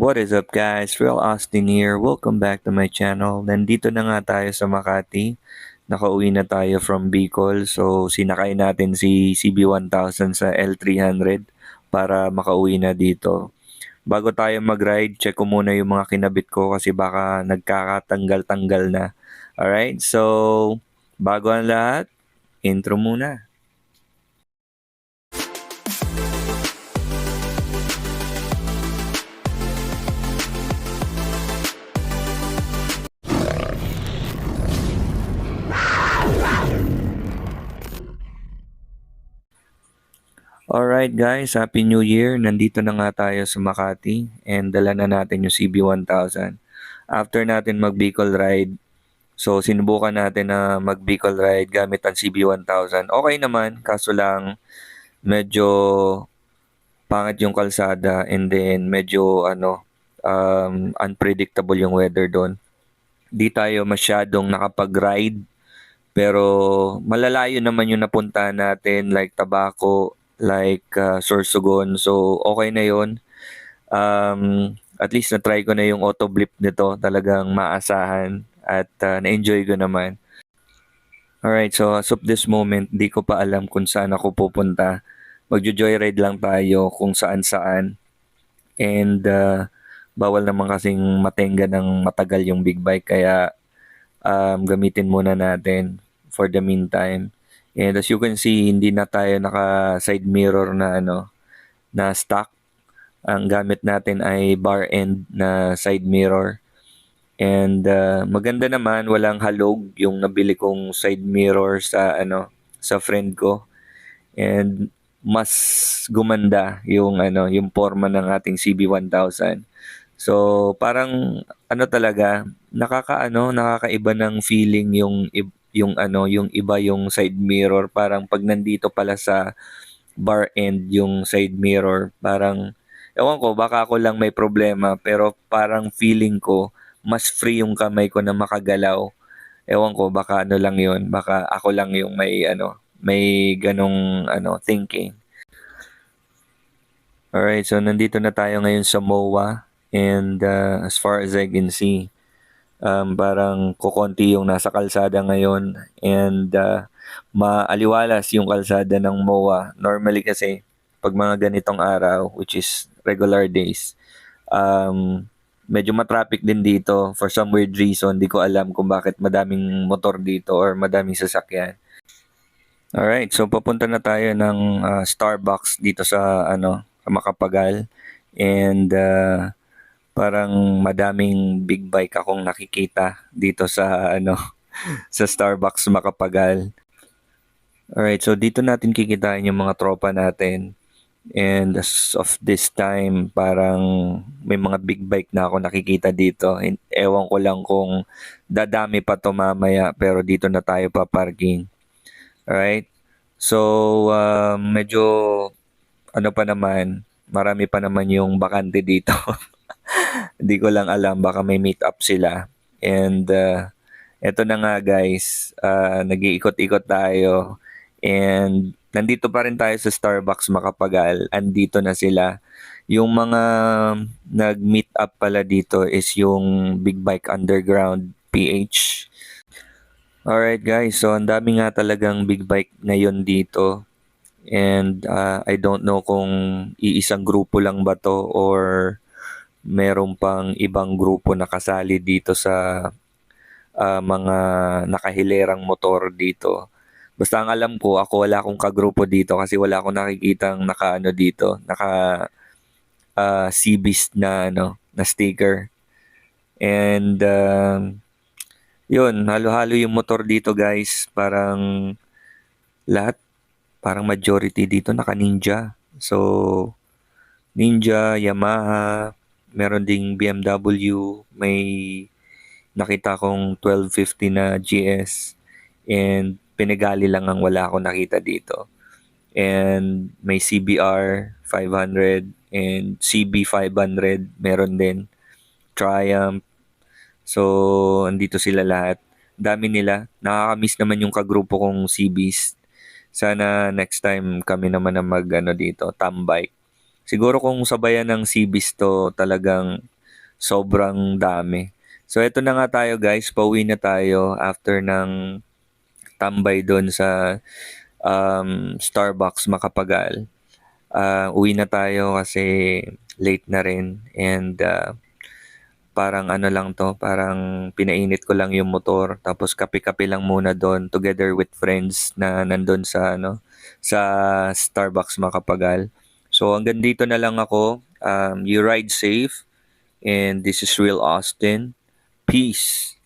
What is up guys? Real Austin here. Welcome back to my channel. Nandito na nga tayo sa Makati. Nakauwi na tayo from Bicol. So sinakay natin si CB1000 sa L300 para makauwi na dito. Bago tayo mag-ride, check ko muna yung mga kinabit ko kasi baka nagkakatanggal-tanggal na. Alright, so bago ang lahat, intro muna. Alright guys, Happy New Year. Nandito na nga tayo sa Makati and dala na natin yung CB1000. After natin mag Bicol ride, so sinubukan natin na mag Bicol ride gamit ang CB1000. Okay naman, kaso lang medyo pangit yung kalsada and then medyo ano um, unpredictable yung weather doon. Di tayo masyadong nakapag-ride pero malalayo naman yung napunta natin like Tabaco, like uh, Sorsogon. So okay na yon. Um, at least na-try ko na yung auto blip nito. Talagang maasahan at uh, na-enjoy ko naman. Alright, so as of this moment, di ko pa alam kung saan ako pupunta. Magjo-joyride lang tayo kung saan-saan. And uh, bawal naman kasing matenga ng matagal yung big bike. Kaya um, gamitin muna natin for the meantime. And as you can see, hindi na tayo naka side mirror na ano na stock. Ang gamit natin ay bar end na side mirror. And uh, maganda naman, walang halog yung nabili kong side mirror sa ano sa friend ko. And mas gumanda yung ano yung forma ng ating CB1000. So parang ano talaga nakakaano nakakaiba ng feeling yung yung ano yung iba yung side mirror parang pag nandito pala sa bar end yung side mirror parang ewan ko baka ako lang may problema pero parang feeling ko mas free yung kamay ko na makagalaw. Ewan ko baka ano lang yun baka ako lang yung may ano may ganong ano thinking. Alright, so nandito na tayo ngayon sa MOA and uh, as far as I can see, um, parang kukonti yung nasa kalsada ngayon and uh, maaliwalas yung kalsada ng MOA. Normally kasi pag mga ganitong araw, which is regular days, um, medyo matraffic din dito for some weird reason. Di ko alam kung bakit madaming motor dito or madaming sasakyan. Alright, so papunta na tayo ng uh, Starbucks dito sa ano Makapagal and uh, parang madaming big bike akong nakikita dito sa ano sa Starbucks Makapagal. Alright, so dito natin kikitain yung mga tropa natin. And as of this time, parang may mga big bike na ako nakikita dito. Ewan ko lang kung dadami pa to mamaya, pero dito na tayo pa parking. Alright? So, uh, medyo ano pa naman, marami pa naman yung bakante dito. Hindi ko lang alam, baka may meet up sila. And uh, eto na nga guys, uh, nag-iikot-ikot tayo. And nandito pa rin tayo sa Starbucks Makapagal. Andito na sila. Yung mga nag-meet up pala dito is yung Big Bike Underground PH. Alright guys, so ang dami nga talagang big bike ngayon dito. And uh, I don't know kung iisang grupo lang ba to or meron pang ibang grupo na kasali dito sa uh, mga nakahilerang motor dito. Basta ang alam ko, ako wala akong kagrupo dito kasi wala akong nakikitang naka ano dito, naka uh, CBs na ano, na sticker. And uh, yun, halo-halo yung motor dito guys. Parang lahat parang majority dito naka Ninja. So, Ninja, Yamaha, meron ding BMW, may nakita kong 1250 na GS and pinagali lang ang wala akong nakita dito. And may CBR 500 and CB 500 meron din. Triumph. So, andito sila lahat. Dami nila. Nakakamiss naman yung kagrupo kong CBs sana next time kami naman na mag ano dito, tambike. Siguro kung sabayan ng CBs to talagang sobrang dami. So eto na nga tayo guys, pauwi na tayo after ng tambay doon sa um, Starbucks Makapagal. Ah, uwi na tayo kasi late na rin and ah, parang ano lang to, parang pinainit ko lang yung motor tapos kape-kape lang muna doon together with friends na nandun sa ano sa Starbucks Makapagal. So hanggang dito na lang ako. Um, you ride safe and this is Real Austin. Peace.